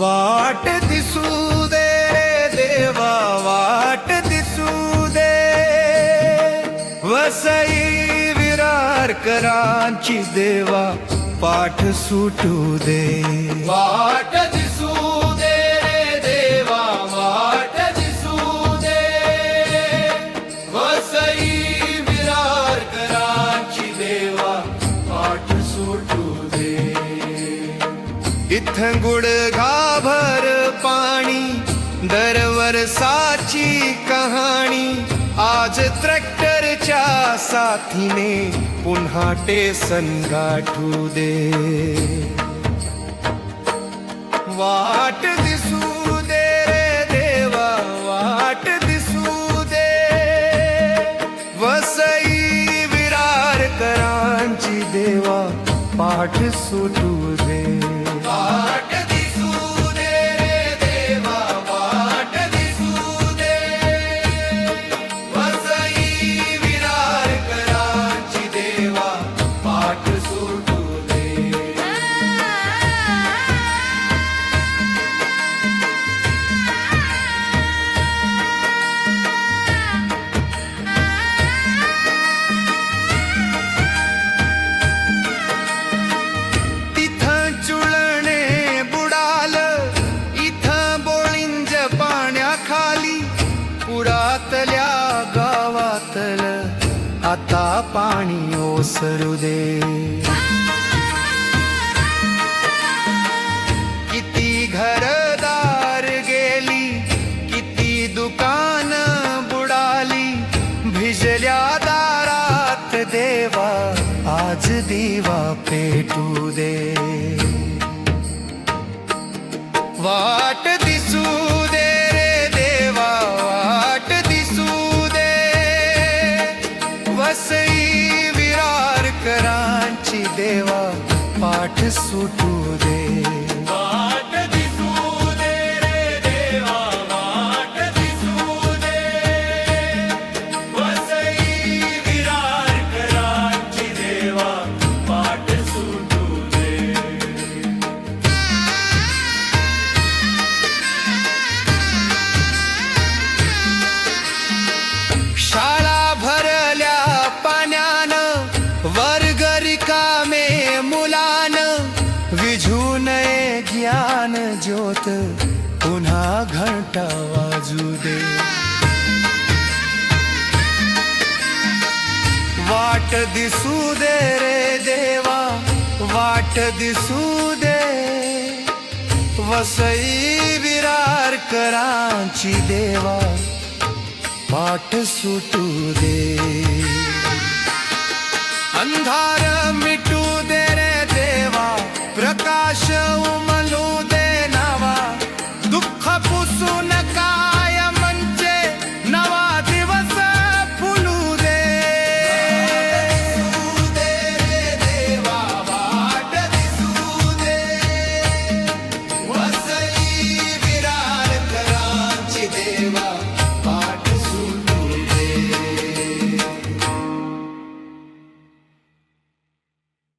वाट दिसू दे देवा वाट दिसू दे वसई विरार करांची देवा पाठ सुटू दे वाट इथं गुडघाभर पाणी दरवर्षाची कहाणी. आज ट्रॅक्टरच्या साथीने पुन्हा टेसन गाठू दे. पाठ सुटू दे खाली पुरातल्या गावातल. आता पाणी ओसरू दे. किती घरदार गेली किती दुकान बुडाली. भिजल्या दारात देवा आज दिवा पेटू दे. वाट दे करांची देवा पाठ सुटू दे. ज्ञान ज्योत पुन्हा घंटा वाजू दे. वाट दिसू दे रे देवा वाट दिसू दे. वसई विरार करांची देवा पाठ सुटू दे. अंधार